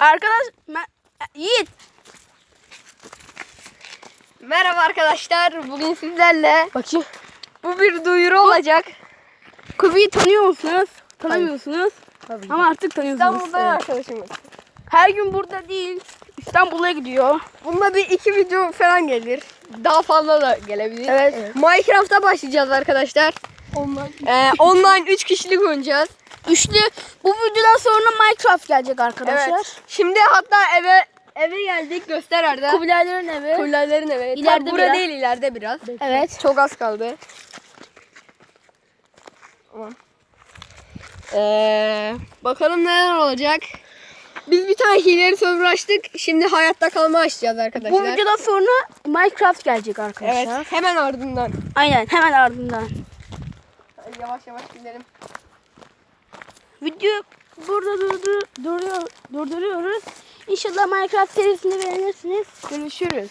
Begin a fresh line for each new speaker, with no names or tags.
Arkadaş me- Yiğit
Merhaba arkadaşlar. Bugün sizlerle
bakayım.
bu bir duyuru olacak.
Kubi'yi tanıyor musunuz? Tanımıyorsunuz.
Tabii.
Ama artık tanıyorsunuz.
İstanbul'dan
Evet.
arkadaşımız.
Her gün burada değil. İstanbul'a gidiyor.
Bununla bir iki video falan gelir. Daha fazla da gelebilir.
Evet.
Minecraft'a başlayacağız arkadaşlar.
Online.
Ee, online 3 kişilik oynayacağız.
Üçlü. Bu videodan sonra Minecraft gelecek arkadaşlar.
Evet. Şimdi hatta eve eve geldik. Göster Arda.
Kubilayların evi.
Kubilayların eve.
İleride
burada
biraz.
değil ileride biraz.
Evet.
Çok az kaldı. Tamam. Ee, bakalım neler olacak. Biz bir tane hileri server açtık. Şimdi hayatta kalma açacağız arkadaşlar.
Bu videodan sonra Minecraft gelecek arkadaşlar.
Evet, hemen ardından.
Aynen hemen ardından.
Hadi yavaş yavaş gidelim.
Video burada durdur, duruyor, durduruyoruz. İnşallah Minecraft serisini beğenirsiniz. Görüşürüz.